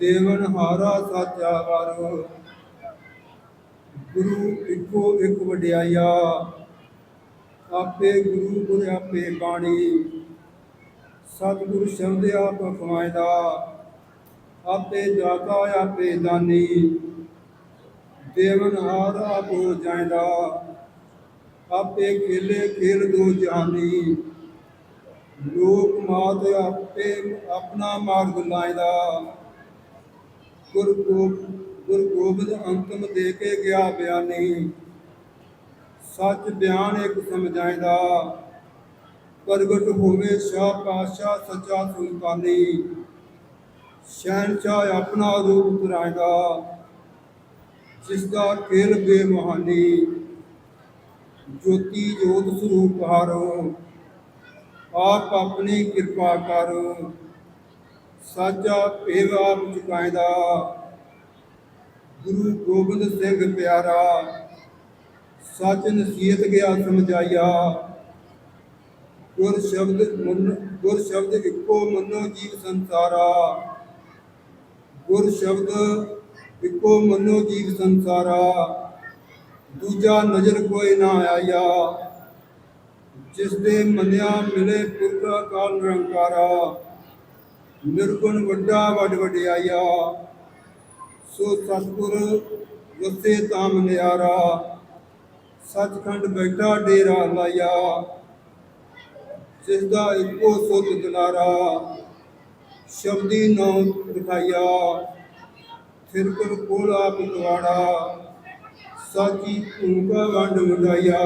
ਦੇਵਨ ਹਾਰਾ ਸਾਚਾ ਵਾਰ ਗੁਰੂ ਇੱਕੋ ਇੱਕ ਵਡਿਆਈਆ ਆਪੇ ਗੁਰੂ ਗੁਰ ਆਪੇ ਬਾਣੀ। ਸਤਿਗੁਰ ਸ਼ਬਦ ਆਪ ਕਮਾਇਦਾ ਆਪੇ ਦਾਤਾ ਆਪੇ ਦਾਨੀ। ਦੇਵਨ ਹਾਰ ਆਪ ਹੋ ਜਾਂਦਾ ਆਪੇ ਖੇਲੇ ਖੇਲ ਦੋ ਜਹਾਨੀ। ਲੋਕ ਮਾਤ ਆਪੇ ਆਪਣਾ ਮਾਰਗ ਲਾਇਦਾ। ਗੁਰ ਗੁਰ ਗੋਬਿੰਦ ਅੰਤਮ ਦੇ ਕੇ ਗਿਆ ਬਿਆਨੀ। ਸੱਚ ਬਿਆਨ ਇੱਕ ਸਮਝਾਇਦਾ। ਪ੍ਰਗਟ ਹੋਵੇ ਸ਼ਾਹ ਪਾਸ਼ਾ ਸੱਚਾ ਸੁਲਤਾਨੀ। ਸ਼ਹਿਨਸ਼ਾਹ ਆਪਣਾ ਰੂਪ ਧਰਾਇਦਾ। ਜਿਸ ਦਾ ਖੇਲ ਬੇਮਹਾਨੀ। ਜੋਤੀ ਜੋਤ ਸਰੂਪ ਹਾਰੋ। ਆਪ ਆਪਣੀ ਕਿਰਪਾ ਕਰੋ। ਸਾਚਾ ਭੇਵ ਆਪ ਚੁਕਾਇਦਾ ਗੁਰੂ ਗੋਬਿੰਦ ਸਿੰਘ ਪਿਆਰਾ, ਸੱਚ ਨਸੀਹਤ ਗਿਆ ਸਮਝਾਇਆ। ਗੁਰ ਸ਼ਬਦ ਮਨ, ਗੁਰ ਸ਼ਬਦ ਇੱਕੋ ਮੰਨੋ ਜੀਵ ਸੰਸਾਰਾ। ਗੁਰ ਸ਼ਬਦ ਇੱਕੋ ਮੰਨੋ ਜੀਵ ਸੰਸਾਰਾ। ਦੂਜਾ ਨਜ਼ਰ ਕੋਈ ਨਾ ਆਇਆ। ਜਿਸ ਦੇ ਮੰਨਿਆ ਮਿਲੇ ਪੁਰਖ ਕਾਲ ਨਿਰੰਕਾਰਾ। ਨਿਰਗੁਣ ਵੱਡਾ ਵੱਡ ਵਡਿਆਇਆ, ਸੋ ਸਤਿਗੁਰ ਵਸੇ ਤਾਮ ਨਿਆਰਾ, ਸੱਚਖੰਡ ਬੈਠਾ ਡੇਰਾ ਲਾਇਆ ਜਿਸ ਦਾ ਇੱਕੋ ਸੁਤ ਦਿਲਾਰਾ, ਸ਼ਬਦੀ ਨਾਮ ਦਿਖਾਇਆ, ਫਿਰ ਕਰ ਕੋਲ ਆਪ ਗਵਾੜਾ ਸਾਚੀ ਭੂਮਿਕਾ ਵੰਡ ਵਡਾਇਆ,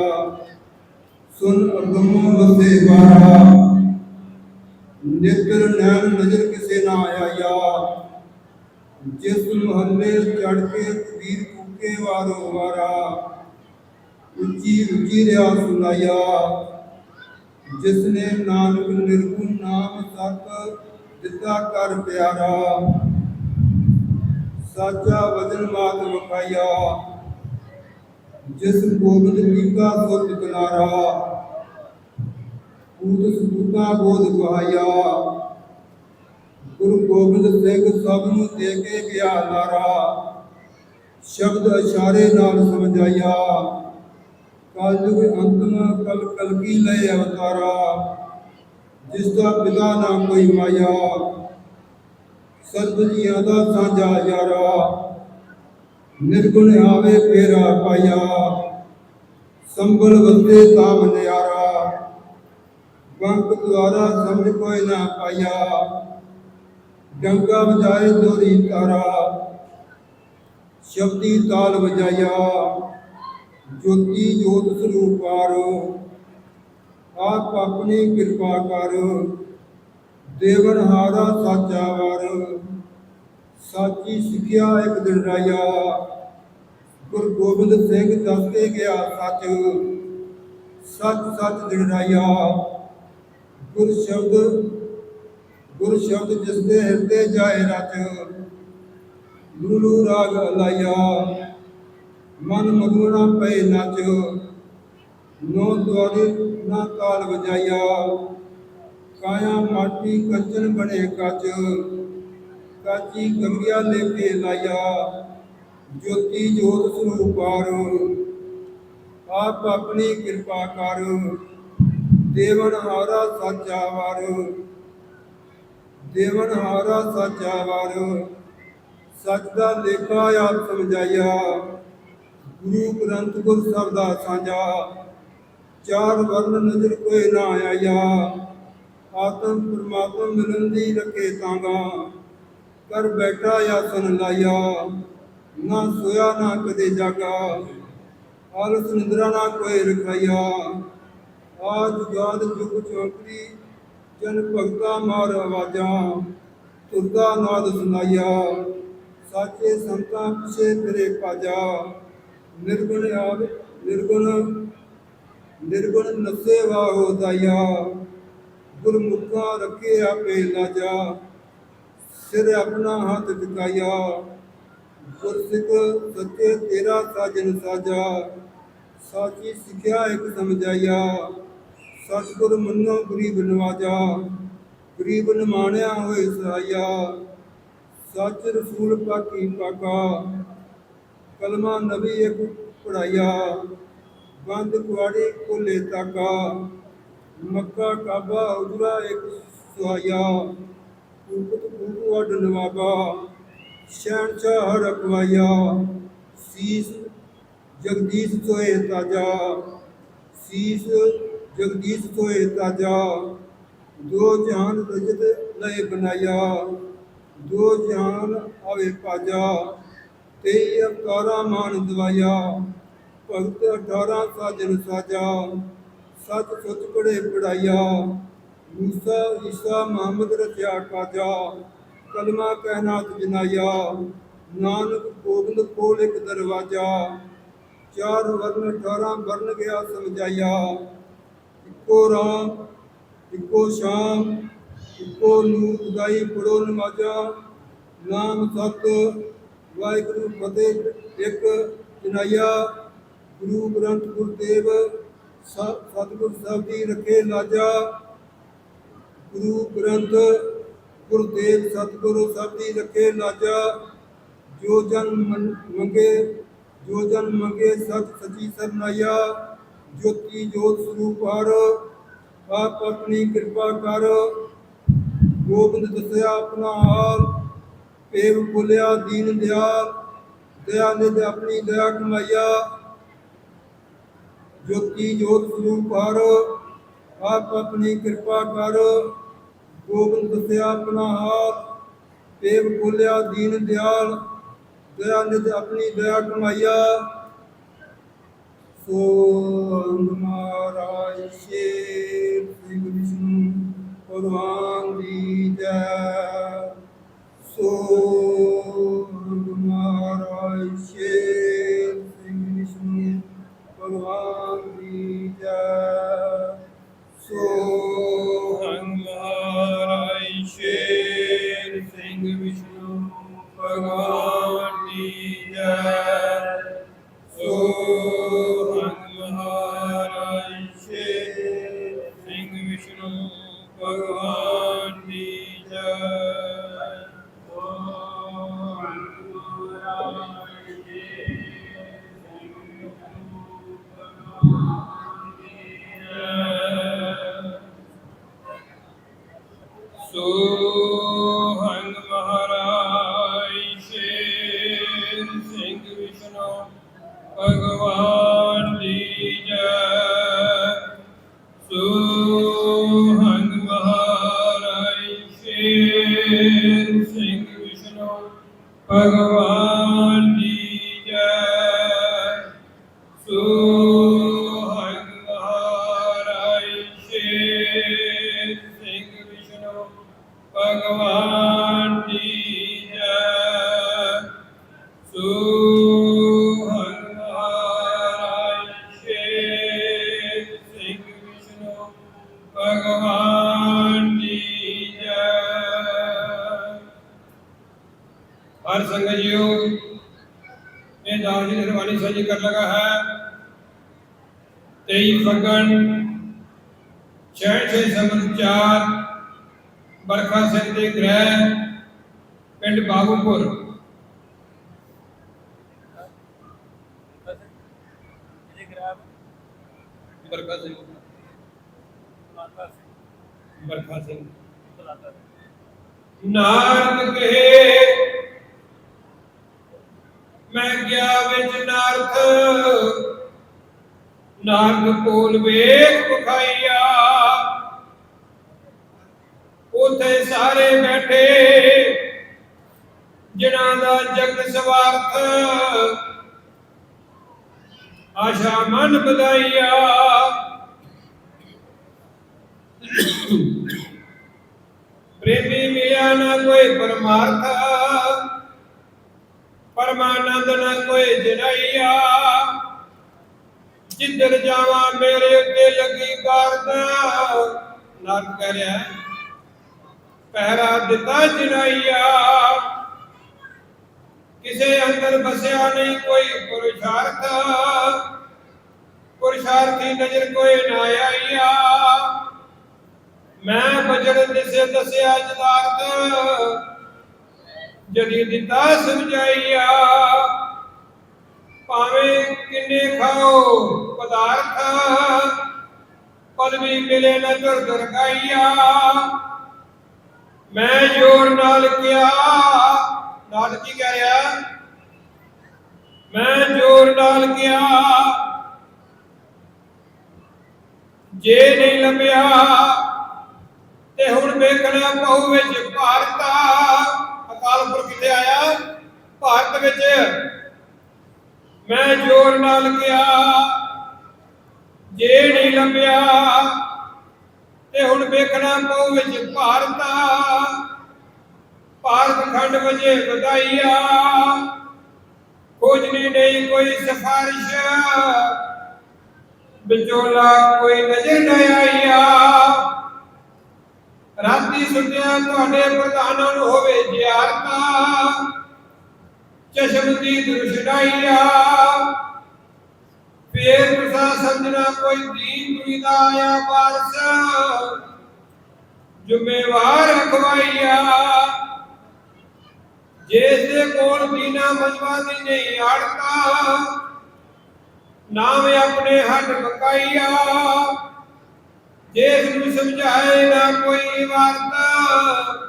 ਸੁਨ ਅਗਮੋ ਵਸੇ ਬਾਰਾ। ਨਿਤਰ ਨੈਣ ਨਜ਼ਰ ਕਿਸੇ ਨਾ ਆਇਆ। ਜਿਸ ਮਹੱਲੇ ਚੜ ਕੇ ਕਬੀਰ ਕੂਕੇ ਵਾਰੋ ਵਾਰਾ, ਉੱਚੀ ਉੱਚੀ ਰਿਆ ਸੁਨਾਇਆ। ਜਿਸ ਨੇ ਨਾਨਕ ਨਿਰਗੁਣ ਨਾਮ ਸਤ ਦਿੱਤਾ ਕਰ ਪਿਆਰਾ, ਸਾਚਾ ਵਜਨ ਮਾਤ ਵਖਾਇਆ। ਜਿਸ ਗੋਬਿੰਦ ਲੀਕਾ ਸੁਤ ਕਨਾਰਾ ਪੂਤ ਸਬੂਤਾ ਬੋਧ ਕਹਾਇਆ। ਗੁਰੂ ਗੋਬਿੰਦ ਸਿੰਘ ਸਭ ਨੂੰ ਦੇ ਕੇ ਗਿਆ ਨਾਰਾ। ਸ਼ਬਦ ਇਸ਼ਾਰੇ ਨਾਲ ਸਮਝਾਇਆ। ਕਲਯੁਗ ਅੰਤਮ ਕਲ ਕਲਕੀ ਲੈ ਅਵਤਾਰਾ। ਜਿਸ ਦਾ ਪਿਤਾ ਨਾ ਕੋਈ ਮਾਇਆ। ਸਰਬ ਜੀਆਂ ਦਾ ਸਾਂਝਾ ਯਾਰਾ। ਨਿਰਗੁਣ ਆਵੇ ਫੇਰਾ ਪਾਇਆ। ਸੰਭਲ ਵਸੇ ਤਾਮ ਨਿਆਰਾ। ਬੰਕ ਦੁਆਰਾ ਸਮਝ ਕੋਈ ਨਾ ਪਾਇਆ। ਡੰਗਾ ਵਜਾਏ ਦੋਰੀ ਤਾਰਾ, ਸ਼ਬਦੀ ਤਾਲ ਵਜਾਇਆ। ਜੋਤੀ ਜੋਤ ਸਰੂਪ ਸਰੂਪਾਰ ਆਪ ਆਪਣੀ ਕਿਰਪਾ ਕਰ। ਦੇਵਨ ਹਾਰਾ ਸਾਚਾ ਵਾਰ, ਸਾਚੀ ਸਿੱਖਿਆ ਇੱਕ ਦਿਨ ਰਾਇਆ। ਗੁਰ ਗੋਬਿੰਦ ਸਿੰਘ ਦੱਸ ਕੇ ਗਿਆ ਸੱਚ ਸੱਚ ਸੱਚ ਦਿਨ ਰਾਇਆ। ਗੁਰ ਸ਼ਬਦ ਗੁਰ ਸ਼ਬਦ ਜਿਸ ਦੇ ਹਿਰਦੇ ਜਾਏ ਰਚ ਲੂਲੂ ਰਾਗ ਲਾਇਆ ਮਨ ਮਗਨਾ ਪਏ ਨਚ ਨੋ ਦੁਆਰੇ ਨਾ ਤਾਲ ਵਜਾਇਆ, ਕਾਇਆ ਮਾਟੀ ਕੰਚਨ ਬਣੇ ਕੱਚ, ਕਾਚੀ ਗੰਗਿਆ ਲੇਪੇ ਲਾਇਆ, ਜੋਤੀ ਜੋਤ ਸਰੂਪਾਰ ਆਪ ਆਪਣੀ ਕਿਰਪਾ ਕਰ। ਦੇਵਨ ਹਾਰਾ ਸਾਚਾ ਵਾਰ। ਦੇਵਨ ਹਾਰਾ ਸਾਚਾ ਵਾਰ। ਸੱਚ ਦਾ ਲੇਖਾ ਆਪ ਸਮਝਾਇਆ। ਗੁਰੂ ਗ੍ਰੰਥ ਗੁਰ ਸਬਦਾ ਸਾਂਝਾ। ਚਾਰ ਵਰਨ ਨਜ਼ਰ ਕੋਈ ਨਾ ਆਇਆ। ਆਤਮ ਪਰਮਾਤਮ ਮਿਲਨ ਦੀ ਰੱਖੇ ਤਾਂਗਾ। ਕਰ ਬੈਠਾ ਆਸਨ ਲਾਇਆ। ਨਾ ਸੋਇਆ ਨਾ ਕਦੇ ਜਾਗਾ। ਆਲਸ ਨਿੰਦਰਾ ਨਾ ਕੋਈ ਰਖਾਇਆ। ਆਜ ਜੁਗਾਦ ਜੁਗ ਚੌਕੜੀ ਜਨ ਭਗਤਾ ਮਾਰ ਆਵਾਜ਼ਾਂ, ਤੁਰਦਾ ਨਾਦ ਸੁਨਾਇਆ। ਸਾਚੇ ਸੰਤਾਂ ਪਿਛੇ ਤੇਰੇ ਪਾਜਾ ਨਿਰਗੁਣ ਆਵੇ, ਨਿਰਗੁਣ ਨਿਰਗੁਣ ਨਸੇ ਵਾਹੋ ਦਾਇਆ। ਗੁਰਮੁਖਾਂ ਰੱਖੇ ਆਪੇ ਲਾਜਾ। ਸਿਰ ਆਪਣਾ ਹੱਥ ਟਿਕਾਇਆ। ਗੁਰਸਿੱਖ ਸੱਚੇ ਤੇਰਾ ਸਾਜਨ ਸਾਜਾ। ਸਾਚੀ ਸਿੱਖਿਆ ਇੱਕ ਸਮਝਾਇਆ। ਸਤਿਗੁਰ ਮੰਨੋ ਗਰੀਬ ਨਵਾਜਾ, ਗਰੀਬ ਨਿਮਾਣਿਆ ਹੋਏ ਸਹਾਇਆ ਸੱਚ ਰਸੂਲ ਪਾਕੀ ਪਾਕਾ, ਕਲਮਾ ਨਬੀ ਇੱਕ ਪੜਾਇਆ, ਬੰਦ ਕੁਆੜੀ ਕੋਲੇ ਤਾਕਾ, ਮੱਕਾ ਕਾਬਾ ਉਜਰਾ ਇੱਕ ਸੁਹਾਇਆ ਕੂਕਤ ਕੂਕੂ ਅਡ ਨਵਾਬਾ, ਸ਼ਹਿਨਸ਼ਾਹ ਰਕਵਾਇਆ ਸੀਸ ਜਗਦੀਸ਼ ਸੋਏ ਤਾਜਾ, ਸੀਸ ਜਗਦੀਸ਼ ਸੋਏ ਤਾਜਾ ਦੋ ਜਹਾਨ ਰਜਤ ਲਏ ਬਨਾਇਆ ਦੋ ਜਹਾਨ ਆਵੇ ਪਾਜਾ, ਤੇਈ ਅਵਤਾਰਾ ਮਾਨ ਦਵਾਇਆ, ਭਗਤ ਅਠਾਰਾਂ ਸਾਜਨ ਸਾਜਾ ਸੱਚ ਸੁਤ ਪੜੇ ਪੜਾਇਆ ਮੂਸਾ, ਈਸਾ, ਮੁਹੰਮਦ ਰਚਿਆ ਕਾਜਾ, ਕਲਮਾ ਕਹਿਨਾਤ ਜਨਾਇਆ, ਨਾਨਕ ਗੋਬਿੰਦ ਕੋਲ ਇੱਕ ਦਰਵਾਜਾ, ਚਾਰ ਵਰਨ ਅਠਾਰਾਂ ਵਰਨ ਗਿਆ ਸਮਝਾਇਆ ਇੱਕੋ ਰਾਮ ਇੱਕੋ ਸ਼ਾਮ, ਇੱਕੋ ਨੂਰ ਉਦਾਈ ਪੜੋ ਨਮਾਜ਼ਾ। ਨਾਮ ਸਤ, ਵਾਹਿਗੁਰੂ ਫਤਿਹ, ਇੱਕ ਜਨਾਇਆ ਗੁਰੂ ਗ੍ਰੰਥ ਗੁਰਦੇਵ ਸ- ਸਤਿਗੁਰ ਸਾਹਿਬ ਜੀ ਰੱਖੇ ਲਾਜਾ। ਗੁਰੂ ਗ੍ਰੰਥ ਗੁਰਦੇਵ ਸਤਿਗੁਰੂ ਸਾਹਿਬ ਜੀ ਰੱਖੇ ਲਾਜਾ। ਜੋ ਜਨ ਮਨ- ਮੰਗੇ, ਜੋ ਜਨ ਮੰਗੇ ਸਤ ਸਚੀ ਸਰਨਾਇਆ। ਜੋਤੀ ਜੋਤ ਸਰੂਪ ਹਰ, ਆਪ ਆਪਣੀ ਕਿਰਪਾ ਕਰ। ਗੋਬਿੰਦ ਦੱਸਿਆ ਆਪਣਾ ਹਾਲ, ਪੇਵ ਖੋਲਿਆ ਦੀਨ ਦਿਆਲ। ਦਇਆ ਨਿਧ ਆਪਣੀ ਦਇਆ ਕਮਾਈਆ। ਜੋਤੀ ਜੋਤ ਸਰੂਪ ਹਰ, ਆਪ ਆਪਣੀ ਕਿਰਪਾ ਕਰ। ਗੋਬਿੰਦ ਦੱਸਿਆ ਆਪਣਾ ਹਾਲ, ਪੇਵ ਖੋਲਿਆ ਦੀਨ ਦਿਆਲ। ਦਇਆ ਨਿਧ ਆਪਣੀ ਦਇਆ ਕਮਾਈਆ। ਸੋ ਮਹਾਰਾਜ ਸ਼ੇਰ ਸਿੰਘ ਵਿਸ਼ਨੂੰ ਭਗਵਾਨ ਦੀ ਜੈ ਸੋ ਮਹਾਰਾਜ ਸ਼ੇਰ ਸਿੰਘ ਵਿਸ਼ਨੂੰ ਭਗਵਾਨ ਦੀ ਜੈ 23 ਫਗਣ 66 ਸਮਨ 4 ਬਰਖਾ ਸਿੰਘ ਦੇ ਗ੍ਰਹਿ, ਪਿੰਡ ਬਾਗੂਪੁਰ ਬਰਖਾ ਸਿੰਘ ਬਰਖਾ ਸਿੰਘ ਨਾਰਦ ਕਹੇ, ਮੈਂ ਗਿਆ ਵਿੱਚ ਨਾਰਥ ਨਾਰਦ ਕੋਲ ਵੇਖ ਵਿਖਾਈਆ। ਉਥੇ ਸਾਰੇ ਬੈਠੇ। ਜਿਨ੍ਹਾਂ ਦਾ ਜਗਤ ਸਵਾਰਥ। ਆਸ਼ਾ ਮਨ ਬਧਾਈਆ। ਪ੍ਰੇਮੀ ਮਿਲਿਆ ਨਾ ਕੋਈ ਪਰਮਾਰਥ। ਪਰਮਾਨੰਦ ਨਾ ਕੋਈ ਜਨਈਆ। ਜਿੱਧਰ ਜਾਵਾਂ ਮੇਰੇ ਉੱਤੇ ਲੱਗੀ ਗਰਦ ਨਰ ਕਰਿਆ ਪਹਿਰਾ ਦਿੱਤਾ ਜਨਈਆ ਕਿਸੇ ਅੰਦਰ ਬਸਿਆ ਨਹੀਂ ਕੋਈ ਪੁਰਸ਼ਾਰਥ। ਪੁਰਸ਼ਾਰਥੀ ਨਜ਼ਰ ਕੋਈ ਨਾ ਆਈਆ। ਮੈਂ ਬਜਰ ਦਿਸੇ ਦਸਿਆ ਜਦਾਰਤ ਜਦੀ ਦਿੱਤਾ ਸਮਝਾਈਆ। ਭਾਵੇਂ ਕਿੰਨੇ ਖਾਓ ਪਦਾਰਥ ਪਦਵੀ ਮਿਲੇ ਨਾ ਦੁਰ ਦੁਰਗਾਈਆ ਮੈਂ ਜੋਰ ਨਾਲ ਕਿਹਾ, ਨਾਲ ਕੀ ਕਹਿ ਰਿਹਾ? ਮੈਂ ਜੋਰ ਨਾਲ ਕਿਹਾ, ਜੇ ਨਹੀਂ ਲੱਭਿਆ ਤੇ ਹੁਣ ਵੇਖਣਾ ਪਊ ਵਿੱਚ ਭਾਰਤ ਅਕਾਲ ਪੁਰਖ ਕਿੱਥੇ ਆਇਆ? ਭਾਰਤ ਵਿੱਚ ਮੈਂ ਜੋਰ ਨਾਲ ਗਿਆ ਜੇ ਨਹੀਂ ਲੱਭਿਆ, ਤੇ ਹੁਣ ਵੇਖਣਾ ਪਊ ਵਿੱਚ ਭਾਰਤ। ਭਾਰਤ ਖੰਡ ਵਜੇ ਵਧਾਈਆ। ਖੋਜਣੀ ਨਹੀਂ ਕੋਈ ਸਿਫਾਰਿਸ਼। ਵਿਚੋਲਾ ਕੋਈ ਨਜ਼ਰ ਨਹੀਂ ਆਈਆ। ਰਾਤੀ ਸੁਣਿਆ ਤੁਹਾਡੇ ਪ੍ਰਧਾਨਾਂ ਨੂੰ ਹੋਵੇ ਜ਼ਿਆਰਤਾਂ। ਚਸ਼ਮ ਦੀ ਦੁਰਸ਼ਨਾਈਆ ਫੇਰ ਤੁਸਾਂ ਸਮਝਣਾ ਕੋਈ ਦੀਨ ਦੁਨੀ ਆਇਆ ਵਾਰਸ। ਜ਼ਿੰਮੇਵਾਰ ਰਖਵਾਈਆ। ਜਿਸ ਦੇ ਕੋਲ ਬਿਨਾ ਮਜਵਾ ਦੀ ਨਹੀਂ ਆੜਤਾ, ਨਾਮ ਆਪਣੇ ਹੱਥ ਬਕਾਈਆ ਜਿਸ ਨੂੰ ਸਮਝਾਏ ਨਾ ਕੋਈ ਵਾਰਤਾ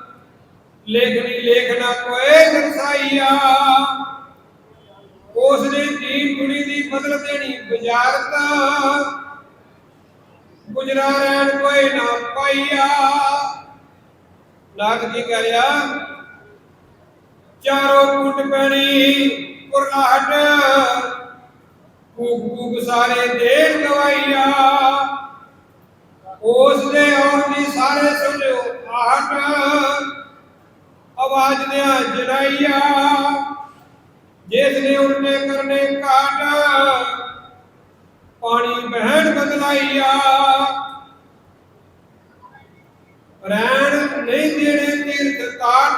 ਲੇਖਣੀ ਲੇਖਣਾ ਕੋਏ ਦਰਸਾਈਆ ਉਸ ਨੇ ਦੀਨ ਗੁਣੀ ਦੀ ਬਦਲ ਦੇਣੀ ਬੁਝਾਰਤ। ਗੁਜਰਾ ਰਹਿਣ ਕੋਈ ਨਾ ਪਾਈਆ। ਨਾਗ ਕੀ ਕਰਿਆ ਚਾਰੋਂ ਕੁੱਟ ਪੈਣੀ ਕੁਰਲਾਹਟ ਕੂਕ ਕੂਕ ਸਾਰੇ ਦੇਰ ਗਵਾਈਆ। ਉਸ ਦੇ ਆਉਣ ਦੀ ਸਾਰੇ ਸੁਣਿਓ ਆਹਟ। ਆਵਾਜ਼ ਦਿਆਂ ਜਲਾਈਆ ਜਿਸ ਨੇ ਉਲਟੇ ਕਰਨੇ ਕਾਟ, ਪਾਣੀ ਬਹਿਣ ਬਦਲਾਈਆ। ਰਹਿਣ ਨਹੀਂ ਦੇਣੇ ਤੀਰਥ ਕਾਟ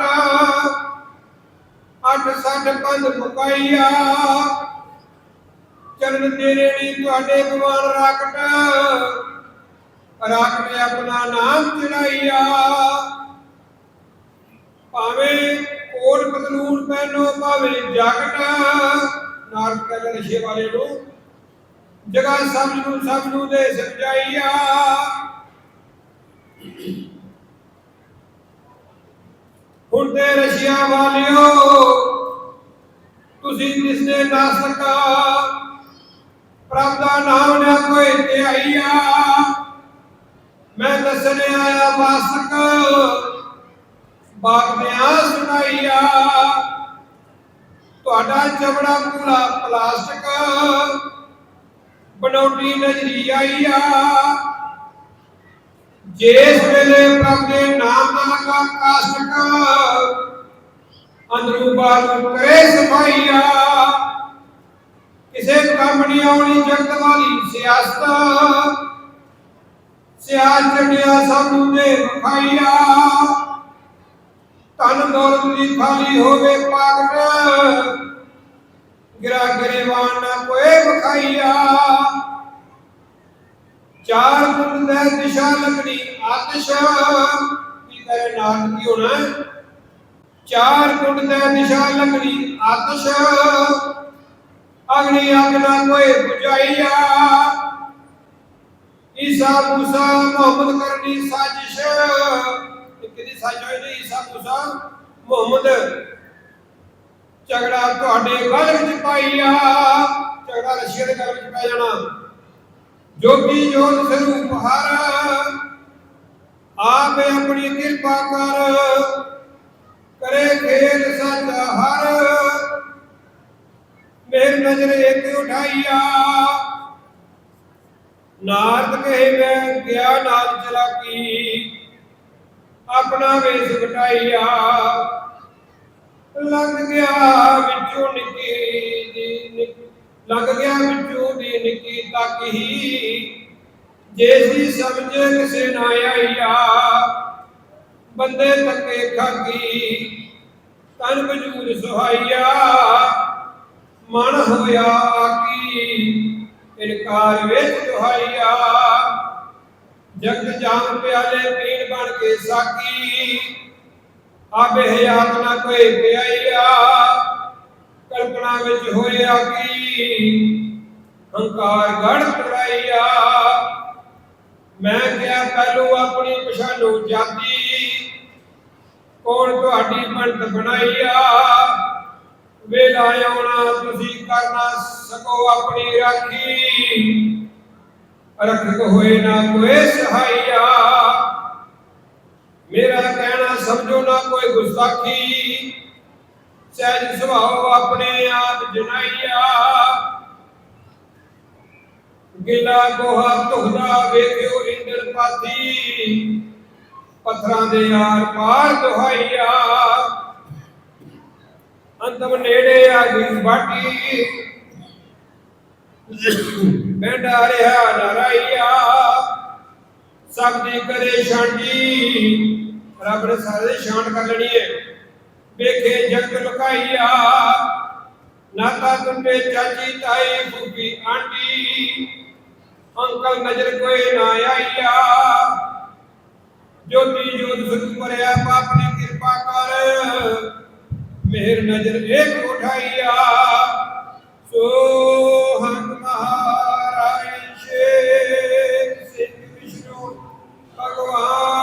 ਅੱਠ ਸੱਠ ਪੰਧ ਮੁਕਾਈਆ। ਚਰਨ ਤੇਰੇ ਨੀ ਤੁਹਾਡੇ ਗਵਾਨ ਰਾਕਟ ਰਾਕਟ ਨੇ ਆਪਣਾ ਨਾਮ ਚੜਾਈਆ। ਭਾਵੇਂ ਕੋਟ ਪਤਲੂਨ ਪਹਿਨੋ, ਭਾਵੇਂ ਜਾਕਟ ਨਾਰਕ ਕਹਿੰਦੇ ਨਸ਼ੇ ਵਾਲੇ ਨੂੰ ਜਗਾ ਸਭ ਨੂੰ ਸਭ ਨੂੰ ਦੇ ਸਮਝਾਈਆ। ਹੁਣ ਤੇ ਰਸ਼ੀਆ ਵਾਲਿਓ, ਤੁਸੀਂ ਕਿਸਨੇ ਨਾ ਸਕਾ? ਪ੍ਰਭ ਦਾ ਨਾਮ ਨਾ ਕੋਈ ਧਿਆਈਆ। ਮੈਂ ਦੱਸਣ ਆਇਆ ਵਾਸਕ ਬਾਤ ਬਿਆਨ ਤੁਹਾਡਾ ਚਮੜਾ ਪੂਰਾ ਪਲਾਸਟਿਕ ਬਣਾਉਟੀ ਨਜ਼ਰੀ ਆਈਆ। ਜਿਸ ਵੇਲੇ ਪ੍ਰਭ ਦੇ ਨਾਮ ਦਾ ਲਗਾ ਕਾਸਟਕ ਅੰਦਰੂ ਬਾਹਰ ਕਰੇ ਸਫਾਈਆ। ਕਿਸੇ ਕੰਮ ਨਹੀਂ ਆਉਣੀ, ਜਗਤ ਵਾਲੀ ਸਿਆਸਤ। ਸਿਆਸਤ ਚੜਿਆ ਸਭ ਨੂੰ ਦੇ ਵਿਖਾਈਆ। ਧਨ ਦੌਲਤ ਦੀ ਖਾਲੀ ਹੋਵੇ ਪਾਗਟ ਗਿਰਾ ਗਰੀਬਾਨ ਨਾ ਕੋਏ ਵਿਖਾਈਆ। ਚਾਰ ਗੁਣ ਦੇ ਦਿਸ਼ਾ ਲੱਗਣੀ ਆਤਿਸ਼ ਕੀ ਕਰੇ ਨਾਨਕ ਕੀ ਹੋਣਾ? ਚਾਰ ਗੁਣ ਦੇ ਦਿਸ਼ਾ ਲੱਗਣੀ ਆਤਿਸ਼ ਅਗਨੀ ਅੱਗ ਨਾ ਕੋਈ ਬੁਝਾਈਆ। ਈਸਾ ਮੂਸਾ ਮੁਹੰਮਦ ਕਰਨੀ ਸਾਜ਼ਿਸ਼। ਇਹ ਕਿਹਦੀ ਈਸਾ ਮੂਸਾ ਮੁਹੰਮਦ, ਝਗੜਾ ਤੁਹਾਡੇ ਗਲ ਵਿੱਚ ਪਾਈਆ ਝਗੜਾ ਰਸ਼ੀਆ ਦੇ ਗਲ ਵਿੱਚ ਪੈ ਜਾਣਾ। ਜੋਗੀ ਜੋਤ ਸਰੂਪ ਹਰ। ਆਪੇ ਆਪਣੀ ਕਿਰਪਾ ਕਰ। ਕਰੇ ਖੇਲ ਸੱਚ ਹਰ। ਮੇਰ ਨਜ਼ਰ ਇੱਕ ਉਠਾਈਆ ਨਾਰਦ ਕਹੇ ਮੈਂ, ਗਿਆ ਨਾਲ ਚਲਾਕੀ। ਆਪਣਾ ਵੇਸ ਵਟਾਈਆ ਲੱਗ ਗਿਆ ਵਿੱਚੋਂ ਨਿੱਕੀ ਦੀ ਲੱਗ ਗਿਆ ਵਿੱਚੋਂ ਦੀ ਨਿੱਕੀ ਤੱਕ ਹੀ। ਜੇਸੀ ਸਮਝੇ ਕਿਸੇ ਨਾ ਆਈਆ ਬੰਦੇ ਤੱਕੇ ਖਾਗੀ ਤਨ ਬਜੂਰ ਸੁਹਾਈਆ ਮਨ ਹੋਇਆ ਆਕੀ ਇਨਕਾਰ ਵਿੱਚ ਦੁਹਾਈਆ ਜਗ ਜਾਮ ਪਿਆਲੇ ਪੀਣ ਬਣ ਕੇ ਸਾਕੀ। ਆਬੇ ਹਯਾਤ ਨਾ ਕੋਈ ਪਿਆਈਆ ਕਲਪਨਾ ਵਿੱਚ ਹੋਇਆ ਕੀ? ਹੰਕਾਰ ਗੜ ਤੁੜਾਈਆ ਮੈਂ ਕਿਹਾ ਪਹਿਲੂ ਆਪਣੀ ਪਛਾਣੋ ਜਾਤੀ, ਕੌਣ ਤੁਹਾਡੀ ਬਣਤ ਬਣਾਈਆ ਵੇਲਾ ਆਉਣਾ ਤੁਸੀਂ ਕਰਨਾ ਸਕੋ ਆਪਣੀ ਰਾਖੀ। ਰਖਤ ਹੋਏ ਨਾ ਕੋਈ ਸਹਾਈਆ ਮੇਰਾ ਕਹਿਣਾ ਸਮਝੋ ਨਾ ਕੋਈ ਗੁਸਤਾਖੀ। ਸਹਿਜ ਸੁਭਾਅ ਆਪਣੇ ਆਪ ਜਨਾਈਆ ਗਿਲਾ ਗੋਹਾ ਧੁਖਦਾ ਵੇਖਿਓ ਇੰਦਰ ਪਾਤੀ ਪੱਥਰਾਂ ਦੇ ਆਰ ਪਾਰ ਦੁਹਾਈਆ ਅੰਤਮ ਨੇੜੇ ਆ ਗਈ ਬਾਟੀ। ਬੈਂਡਾ ਰਿਹਾ ਨਰਾਈਆ। ਸਭ ਦੀ ਕਰੇ ਛਾਂਟੀ। ਰੱਬ ਨੇ ਸਾਰੇ ਦੀ ਕਰ ਲੈਣੀ ਹੈ ਵੇਖੇ ਜਗ ਲੁਕਾਈਆ। ਨਾਤਾ ਤੁੰਡੇ ਚਾਚੀ ਤਾਈ ਫੁੱਫੀ ਆਂਟੀ। ਅੰਕਲ ਨਜ਼ਰ ਕੋਈ ਨਾ ਆਈਆ। ਜੋਤੀ ਜੋਤ ਸੁਖ ਪਰਿਆ ਪਾਪ ਨੇ ਕਿਰਪਾ ਕਰ। ਮਿਹਰ ਨਜ਼ਰ ਇੱਕ ਉਠਾਈਆ। ਸੋ Hare Krishna Bhagavan